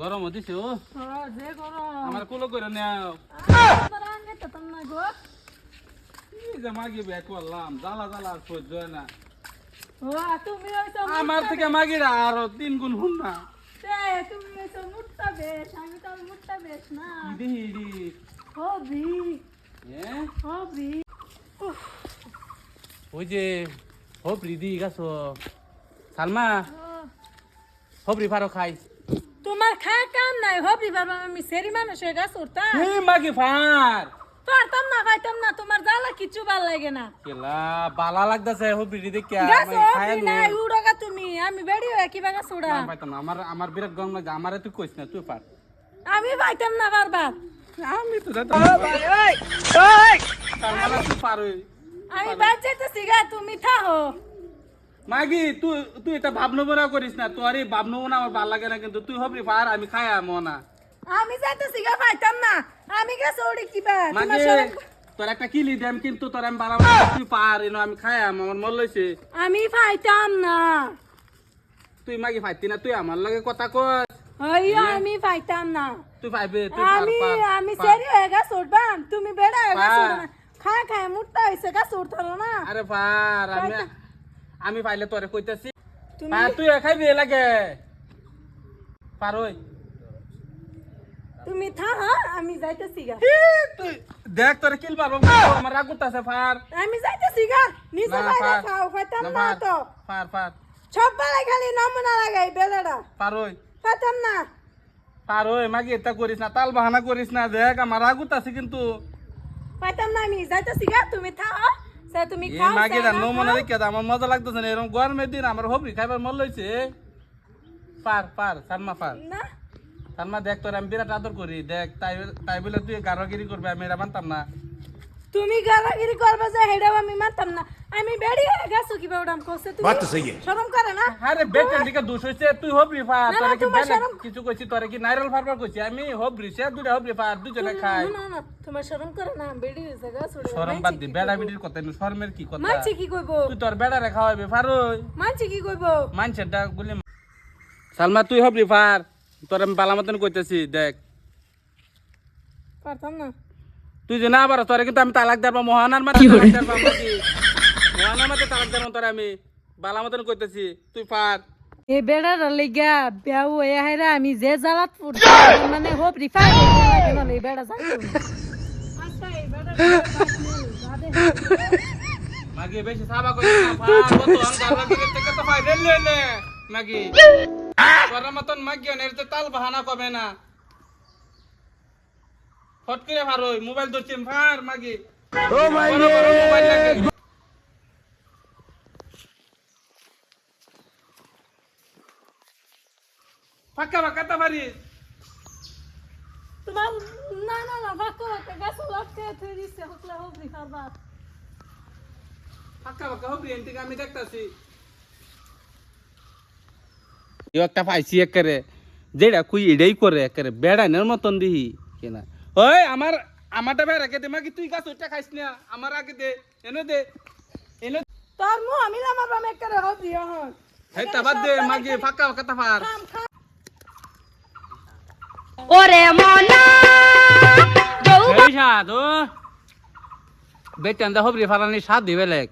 গরম হতিছে ও। হ্যাঁ, যে গরম। আমার কুলো করে নেও মাগি বে করলাম জ্বালা জ্বালা সহ্য হয় না। হইছো আমার থেকে মাগিরা আরও তিন গুণ হুন না তুমি হইছো মুট্টা বেশ। আমি তো আর মুট্টা বেশ না। ইডি ইডি হবি এ? হবি ওই যে দি গাছো। সালমা হবরি ফারো খাই। তোমার খা কাম নাই হবি বাবা আমি সেরি মানুষ হয়ে গেছ উঠতা হে মাগি ফার। পারতাম না পাইতাম না তোমার জ্বালা কিচ্ছু ভালো লাগে না। কেলা বালা লাগতাছে হবরি দেখে গাছ আমি খাই নাই উড়োগা তুমি আমি বেড়ি হয়ে কিবা গাছ উড়া। পাইতাম না আমার আমার বিরাট গরম লাগে আমারে তুই কইস না তুই পার। আমি পাইতাম না বারবার। আমি তো যাইতাম সালমানা তুই পার ওই। আমি বাদ যাইতেছি গা তুমি থাহো। মাগি তুই তুই এটা ভাবনো না করিস না। তোর এই ভাবনো না আমার ভালো লাগে না কিন্তু তুই হবি পার আমি খাই আমো না আমি যাইতেছি গা পাইতাম না আমি গাছ উড়ি কিবা মাগি তোর একটা কিলি দেম কিন্তু তোর আমি বালা তুই পার এনো আমি খাই আম আমার মন লইছে। আমি পাইতাম না। তুই মাগি ফাইতি না তুই আমার লগে কথা কর হইও আমি পাইতাম না। তুই পাইবে তুই পার আমি আমি। সেরি হয়ে গাছ উঠবাম। তুমি বেড়া হয়ে গাছ খা খায় মুট্টা হয়েছে গাছ উঠতালো না। আরে পার আমি পাইতা- আমি পাইলে তোরে কইতাছি। তুই খাইবি লাগে। পার ওই তুমি থাহ আমি যাইতেছি গা। তুই দেখ তোরে কিল পারব আমার রাগ করতেছে পার। আমি যাইতেছি গা নিচে না, বাইরে। খাও পাইতাম না। তো। পার পার। সব বেলায় খালি নমুনা লাগাই বেলাটা পার ওই পাইতাম না। পার ওই মাগি এটা করিস না তাল বাহানা করিস না দেখ আমার রাগ করতেছে কিন্তু। পাইতাম না আমি যাইতেছি গা তুমি থাহ তুমি এই মাগি। দেখে আমার মজা লাগতেছে না এরকম গরমের দিন আমার হবরি খাইবার মন লইছে। পার পার পার। না। দেখ তোর আমি বিরাট আদর করি দেখ তাই তাই বলে তুই গারোগিরি করবি আমি এটা মানতাম না। তুমি গালাগিরি করবে যে হেডাও আমি মানতাম না। আমি বেড়ি হয়ে গেছো কিবা ওডাম কইছে? তুমি বাত তো সহি শরম করে না? আরে বেটের দিকে দোষ হইছে তুই না, না, তোরে কি শরম- কিছু কইছি তোরে কি নাইরল ফারবার কইছি? আমি হবরি সে দুটা হবরি পার দুজনে খাই না না তোমার শরম করে না বেড়ি হয়েছে গাছ উড়ে শরম বাদ দি বেড়া বিড়ির কথা নি শরমের কি কথা? মানছি কি কইব? তুই তোর বেড়া বেড়ারে খাওয়াবি ফারুই। মানছি কি কইব? মানছেন ডাক গুলি সালমা তুই হবরি ফার তোর আমি বালা মতন কইতেছি দেখ। পারতাম না। তুই যে না পারো তোরে কিন্তু আমি তালাক দেব মহানার মাঝে তালাক দেব মহানার মাঝে তালাক দেব তোরে আমি বালা মতন কইতেছি তুই পার। এই বেড়ার লেগা বিয়াও এ হাইরা আমি যে জালাত পড়ছি মানে হোপ রিফাই কেন? এই বেড়া যাইতো আচ্ছা এই বেড়া মাগি বেশি সাবা না ফার কত আন গালা দিকে থেকে তো ফাই লে লে মাগি। তোর মতন মাগি নে তো তাল বাহানা কবে না। ফট করে মোবাইল ধরছিস ফার মাগি। ও মাই ফাঁকা ফাঁকা তা পারিস তোমার না না না বাকো গাছ লটকে থই দিছে হকলা হোপ রিফার বাদ ফাঁকা ফাঁকা আমি দেখতাছি। একটা পাইছি একেরে যেটা কুই এটাই করে একেরে বেড়ানোর মতন দিহি কেনা। ওই আমার আমারটা বেড়া কে দে মাগি তুই গাছ ওইটা খাইস না। আমার আগে দে এনে দে এনে তোর মু আমি লামার বাম হোপ দিও হন দে মাগি ফাঁকা ফাঁকা তা পার খাম খাম। ওরে মনা ও বেটান দা হবরি ফালানি সাদ দিবে লেক